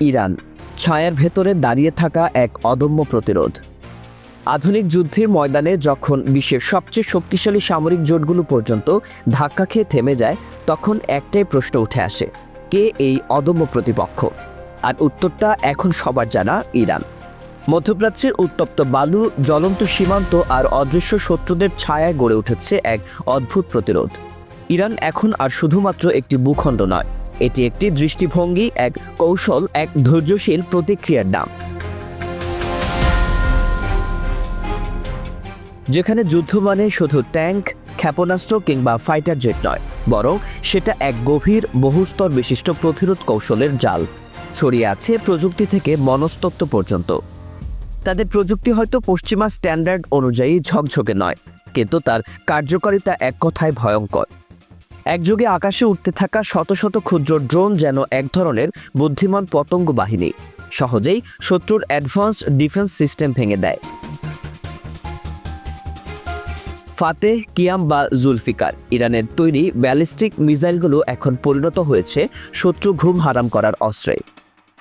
Iran, ছায়ার ভেতরে দাঁড়িয়ে থাকা এক অদম্য প্রতিরোধ। আধুনিক যুদ্ধের ময়দানে যখন বিশ্বের সবচেয়ে শক্তিশালী সামরিক জোটগুলো পর্যন্ত ধাক্কা খেয়ে থেমে যায়, তখন একটাই প্রশ্ন উঠে আসে, কে এই অদম্য প্রতিপক্ষ? আর উত্তরটা এখন সবার জানা ইরান। মধ্যপ্রাচ্যের উত্তপ্ত বালু, জ্বলন্ত সীমান্ত আর অদৃশ্য শত্রুদের ছায়ায় গড়ে উঠেছে এক অদ্ভুত প্রতিরোধ। ইরান এখন আর শুধুমাত্র একটি ভূখণ্ড নয় এটি একটি দৃষ্টিভঙ্গি, এক কৌশল, এক ধৈর্যশীল প্রতিক্রিয়ার নাম যেখানে যুদ্ধ মানে শুধু ট্যাঙ্ক, ক্ষেপণাস্ত্র কিংবা ফাইটার জেট নয়, বরং সেটা এক গভীর, বহুস্তর বিশিষ্ট প্রতিরোধ কৌশলের জাল। ছড়িয়ে আছে প্রযুক্তি থেকে মনস্তত্ত্ব পর্যন্ত। তাদের প্রযুক্তি হয়তো পশ্চিমা স্ট্যান্ডার্ড অনুযায়ী ঝকঝকে নয়, কিন্তু তার কার্যকারিতা এক কথায় ভয়ঙ্কর। একযোগে আকাশে উঠতে থাকা শত শত ক্ষুদ্র ড্রোন যেন এক ধরনের বুদ্ধিমান পতঙ্গ বাহিনী। সহজেই শত্রুর অ্যাডভান্সড ডিফেন্স সিস্টেম ভেঙে দেয়। ফাতেহ কিয়াম বা জুলফিকার, ইরানের তৈরি ব্যালিস্টিক মিসাইলগুলো এখন পরিণত হয়েছে শত্রু ঘুম হারাম করার অস্ত্রে।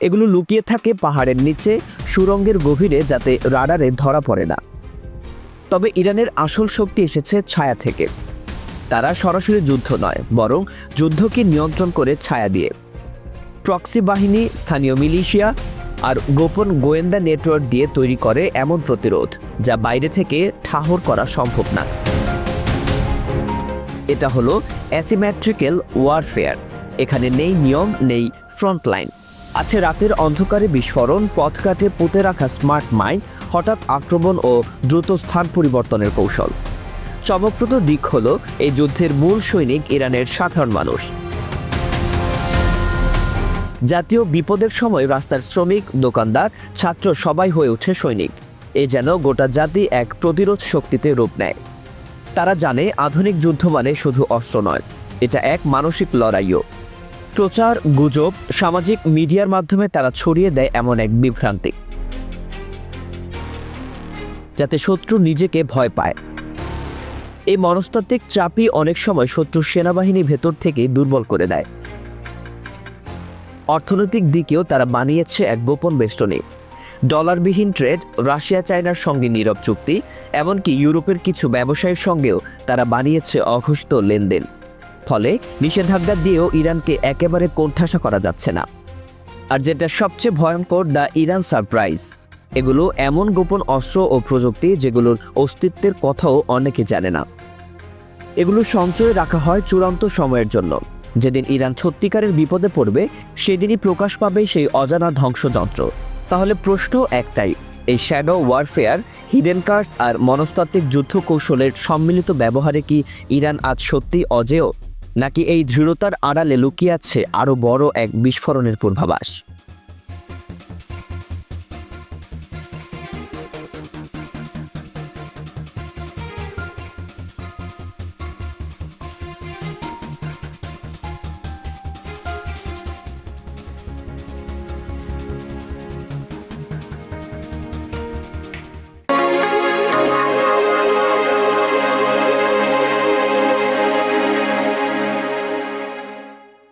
এগুলো লুকিয়ে থাকে পাহাড়ের নিচে, সুরঙ্গের গভীরে যাতে রাডারে ধরা পড়ে না। তবে ইরানের আসল শক্তি এসেছে ছায়া থেকে। তারা সরাসরি যুদ্ধ নয়, বরং যুদ্ধকে নিয়ন্ত্রণ করে ছায়া দিয়ে। প্রক্সি বাহিনী, স্থানীয় মিলিশিয়া আর গোপন গোয়েন্দা নেটওয়ার্ক দিয়ে তৈরি করে এমন প্রতিরোধ, যা বাইরে থেকে ঠাহর করা সম্ভব না। এটা হলো অ্যাসিম্যাট্রিক্যাল ওয়ারফেয়ার। এখানে নেই নিয়ম, নেই ফ্রন্টলাইন। আছে রাতের অন্ধকারে বিস্ফোরণ, পথ কাটে পুঁতে রাখা স্মার্ট মাইন্ড হঠাৎ আক্রমণ ও দ্রুত স্থান পরিবর্তনের কৌশল। চমকপ্রদ দিক হলো এই যুদ্ধের মূল সৈনিক ইরানের সাধারণ মানুষ। জাতীয় বিপদের সময় রাস্তার শ্রমিক, দোকানদার, ছাত্র সবাই হয়ে ওঠে সৈনিক। এ যেন গোটা জাতি এক প্রতিরোধ শক্তিতে রূপ নেয়। তারা জানে আধুনিক যুদ্ধ মানে শুধু অস্ত্র নয়, এটা এক মানসিক লড়াইও। প্রচার, গুজব, সামাজিক মিডিয়ার মাধ্যমে তারা ছড়িয়ে দেয় এমন এক বিভ্রান্তি। যাতে শত্রু নিজেকে ভয় পায়। এই মনস্তাত্ত্বিক চাপই অনেক সময় শত্রু সেনাবাহিনী ভেতর থেকে দুর্বল করে দেয়। অর্থনৈতিক দিকেও তারা বানিয়েছে এক গোপন বেষ্টনী। ডলারবিহীন ট্রেড রাশিয়া চায়নার সঙ্গে নীরব চুক্তি, এমনকি ইউরোপের কিছু ব্যবসায়ীর সঙ্গেও তারা বানিয়েছে অঘোষিত লেনদেন। ফলে নিষেধাজ্ঞা দিয়েও ইরানকে একেবারে কোণঠাসা করা যাচ্ছে না। আর যেটা সবচেয়ে ভয়ঙ্কর, দ্য ইরান সারপ্রাইজ। এগুলো এমন গোপন অস্ত্র ও প্রযুক্তি যেগুলোর অস্তিত্বের কথাও অনেকে জানে না। এগুলো সঞ্চয়ে রাখা হয় চূড়ান্ত সময়ের জন্য। যেদিন ইরান সত্যিকারের বিপদে পড়বে, সেদিনই প্রকাশ পাবে সেই অজানা ধ্বংসযন্ত্র। তাহলে প্রশ্ন একটাই, এই শ্যাডো ওয়ারফেয়ার হিডেন কার্স আর মনস্তাত্ত্বিক যুদ্ধ কৌশলের সম্মিলিত ব্যবহারে কি ইরান আজ সত্যি অজেয়? নাকি এই দৃঢ়তার আড়ালে লুকিয়ে আছে আরও বড় এক বিস্ফোরণের পূর্বাভাস?